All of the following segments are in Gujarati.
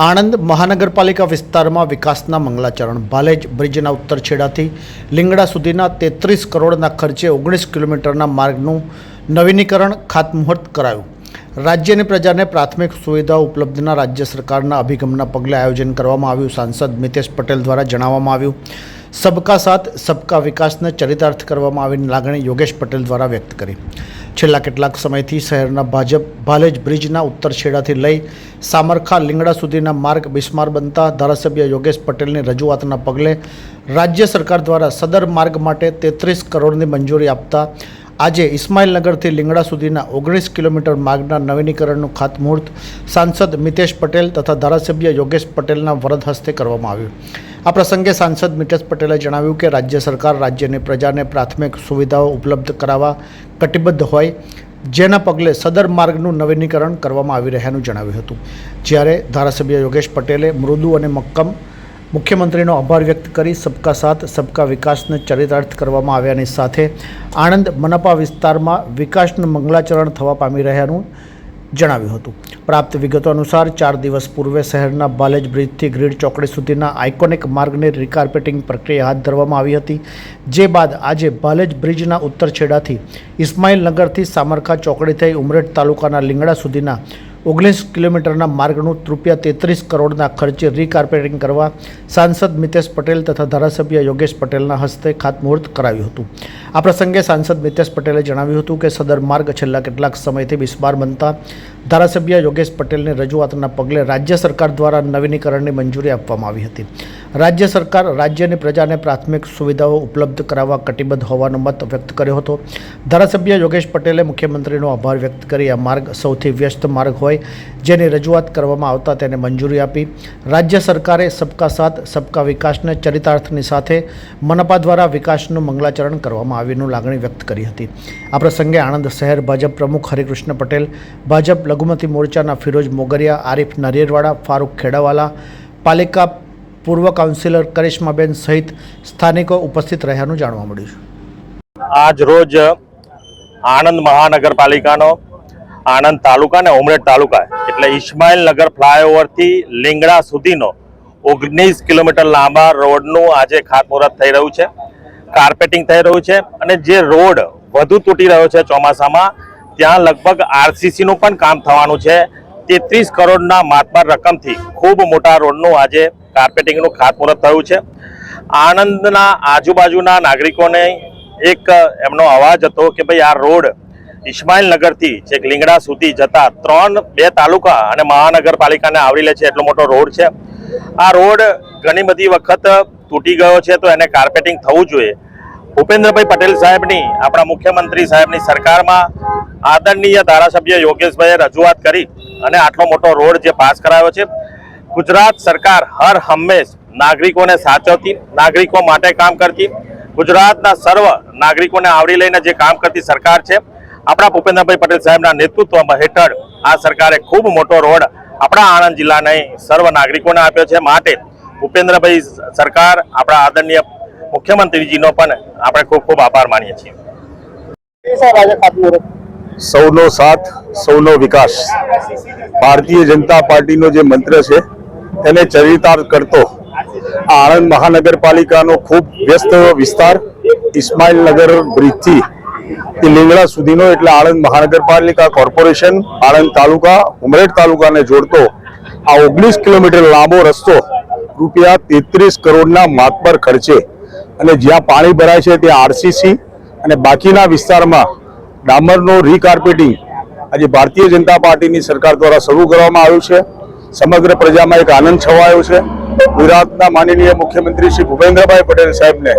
આણંદ મહાનગરપાલિકા વિસ્તારમાં વિકાસના મંગલાચરણ. ભાલેજ બ્રિજના ઉત્તર છેડાથી લીંગડા સુધીના તેત્રીસ કરોડના ખર્ચે ઓગણીસ કિલોમીટરના માર્ગનું નવીનીકરણ ખાતમુહૂર્ત કરાયું. રાજ્યની પ્રજાને પ્રાથમિક સુવિધાઓ ઉપલબ્ધના રાજ્ય સરકારના અભિગમના પગલે આયોજન કરવામાં આવ્યું. સાંસદ મિતેશ પટેલ દ્વારા જણાવવામાં આવ્યું સબકા સાથ સબકા વિકાસને ચરિતાર્થ કરવામાં આવીની લાગણી યોગેશ પટેલ દ્વારા વ્યક્ત કરી છેલ્લા કેટલાક સમયથી શહેરના ભાજપ ભાલેજ બ્રિજના ઉત્તર છેડાથી લઈ સામરખા લીંગડા સુધીના માર્ગ બિસ્માર બનતા ધારાસભ્ય યોગેશ પટેલની રજૂઆતના પગલે રાજ્ય સરકાર દ્વારા સદર માર્ગ માટે તેત્રીસ કરોડની મંજૂરી આપતા આજે ઇસ્માઇલનગરથી લીંગડા સુધીના ઓગણીસ કિલોમીટર માર્ગના નવીનીકરણનું ખાતમુહૂર્ત સાંસદ મિતેશ પટેલ તથા ધારાસભ્ય યોગેશ પટેલના વરદ હસ્તે કરવામાં આવ્યું. આ પ્રસંગે સાંસદ મિતેશ પટેલે જણાવ્યું કે રાજ્ય સરકાર રાજ્યની પ્રજાને પ્રાથમિક સુવિધાઓ ઉપલબ્ધ કરાવવા કટિબદ્ધ હોય, જેના પગલે સદર માર્ગનું નવીનીકરણ કરવામાં આવી રહ્યાનું જણાવ્યું હતું. જ્યારે ધારાસભ્ય યોગેશ પટેલે મૃદુ અને મક્કમ મુખ્યમંત્રીનો આભાર વ્યક્ત કરી સબકા સાથ, સબકા વિકાસને ચરિતાર્થ કરવામાં આવ્યાની સાથે આણંદ, મનપા વિસ્તારમાં વિકાસનું મંગલાચરણ થવા પામી રહ્યાનું જણાવ્યું હતું. પ્રાપ્ત વિગતો અનુસાર ચાર દિવસ પૂર્વે શહેરના બાલેજ બ્રિજથી ગ્રીડ ચોકડી સુધીના આઇકોનિક માર્ગની રિકાર્પેટિંગ પ્રક્રિયા હાથ ધરવામાં આવી હતી. જે બાદ આજે બાલેજ બ્રિજના ઉત્તર છેડાથી ઇસ્માઇલનગરથી સામરખા ચોકડી થઈ ઉમરેઠ તાલુકાના લીંગડા સુધીના ઓગણીસ કિલોમીટરના માર્ગનું રૂપિયા તેત્રીસ કરોડના ખર્ચે રીકાર્પેટિંગ કરવા સાંસદ મિતેશ પટેલ તથા ધારાસભ્ય યોગેશ પટેલના હસ્તે ખાતમુહૂર્ત કરાવ્યું હતું. આ પ્રસંગે સાંસદ મિતેશ પટેલે જણાવ્યું હતું કે સદર માર્ગ છેલ્લા કેટલાક સમયથી બિસ્માર બનતા ધારાસભ્ય યોગેશ પટેલની રજૂઆતના પગલે રાજ્ય સરકાર દ્વારા નવીનીકરણની મંજૂરી આપવામાં આવી હતી. રાજ્ય સરકાર રાજ્યની પ્રજાને પ્રાથમિક સુવિધાઓ ઉપલબ્ધ કરાવવા કટિબદ્ધ હોવાનો મત વ્યક્ત કર્યો હતો. ધારાસભ્ય યોગેશ પટેલે મુખ્યમંત્રીનો આભાર વ્યક્ત કરી આ માર્ગ સૌથી વ્યસ્ત માર્ગ હોય જેની રજૂઆત કરવામાં આવતા તેને મંજૂરી આપી. રાજ્ય સરકારે સબકા સાથ, સબકા વિકાસને ચરિતાર્થની સાથે મનપા દ્વારા વિકાસનું મંગલાચરણ કરવામાં આવ્યાનું લાગણી વ્યક્ત કરી હતી. આ પ્રસંગે આણંદ શહેર ભાજપ પ્રમુખ હરિકૃષ્ણ પટેલ, ભાજપ લઘુમતી મોરચાના ફિરોજ મોગરિયા, આરિફ નરિયરવાડા ફારૂક ખેડાવાલા, પાલિકા પૂર્વ કાઉન્સિલર કરિશ્માબેન સહિત સ્થાનિકો ઉપસ્થિત રહ્યાનું જાણવા મળ્યું છે. આજ રોજ આણંદ મહાનગરપાલિકાનો, આણંદ તાલુકા અને ઉમરેઠ તાલુકા, એટલે ઇસ્માઇલ નગર ફ્લાયઓવરથી લીંગડા સુધીનો ઓગણીસ કિલોમીટર લાંબા રોડનું આજે ખાતમુહૂર્ત થઈ રહ્યું છે. કાર્પેટિંગ થઈ રહ્યું છે અને જે રોડ વધુ તૂટી રહ્યો છે ચોમાસામાં, ત્યાં લગભગ આરસીસીનું પણ કામ થવાનું છે. તેત્રીસ કરોડના માતબાર રકમથી ખૂબ મોટા રોડનું આજે કાર્પેટિંગનું ખાતમુહૂર્ત થયું છે. આણંદના આજુબાજુના નાગરિકોને એક એમનો અવાજ હતો કે ભાઈ આ રોડ ઇસ્માઇલનગરથી છેક લીંગડા સુધી જતા ત્રણ બે તાલુકા અને મહાનગરપાલિકાને આવરી લે છે એટલો મોટો રોડ છે. આ રોડ ઘણી બધી વખત તૂટી ગયો છે તો એને કાર્પેટિંગ થવું જોઈએ. ભૂપેન્દ્રભાઈ પટેલ સાહેબની, આપણા મુખ્યમંત્રી સાહેબની સરકારમાં આદરણીય ધારાસભ્ય યોગેશભાઈએ રજૂઆત કરી અને આટલો મોટો રોડ જે પાસ કરાયો છે ગુજરાત સરકાર હર હંમેશ નાગરિકોને સાચવતી નાગરિકો માટે કામ કરતી. ગુજરાતના સર્વ નાગરિકોને આવરી લઈને જે કામ કરતી સરકાર છે. આપણા ભૂપેન્દ્રભાઈ પટેલ સાહેબના નેતૃત્વમાં હેઠળ આ સરકારે ખૂબ મોટો રોડ આપણા આણંદ જિલ્લાને સર્વ નાગરિકોને આપ્યો છે. માટે ભૂપેન્દ્રભાઈ સરકાર આપણા આદરણીય મુખ્યમંત્રીજીનો પણ આપણે ખૂબ ખૂબ આભાર માનીએ છીએ. સૌનો સાથ સૌનો વિકાસ. ભારતીય જનતા પાર્ટીનો જે મંત્ર છે તેને ચરિતાર્થ કરતો. આ આણંદ મહાનગરપાલિકાનો ખૂબ વ્યસ્ત વિસ્તાર ઇસ્માઇલનગર બ્રિજથી. તે લીંગડા સુધીનો એટલે આણંદ મહાનગરપાલિકા કોર્પોરેશન, આણંદ તાલુકા, ઉમરેઠ તાલુકાને જોડતો. આ ઓગણીસ કિલોમીટર લાંબો રસ્તો રૂપિયા તેત્રીસ કરોડના માતબર ખર્ચે. અને જ્યાં પાણી ભરાય છે ત્યાં આરસીસી અને બાકીના વિસ્તારમાં ડામરનો રીકાર્પેટિંગ આજે ભારતીય જનતા પાર્ટીની સરકાર દ્વારા શરૂ કરવામાં આવ્યું છે. સમગ્ર પ્રજામાં એક આનંદ છવાયો છે ગુજરાતના માનનીય મુખ્યમંત્રી શ્રી ભૂપેન્દ્રભાઈ પટેલ સાહેબને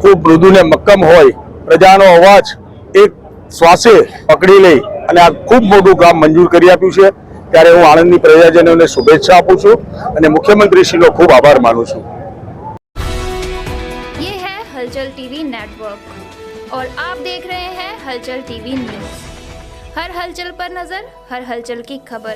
ખૂબ મૃદુ ને મક્કમ હોય પ્રજાનો અવાજ એક શ્વાસે પકડી લઈ અને આ ખૂબ મોટું કામ મંજૂર કરી આપ્યું છે ત્યારે હું આણંદની પ્રજાજનોને શુભેચ્છા આપું છું અને મુખ્યમંત્રીશ્રીનો ખૂબ આભાર માનું છું ये है हलचल टीवी नेटवर्क और आप देख रहे हैं हलचल टीवी न्यूज हर हलचल पर नजर हर हलचल की खबर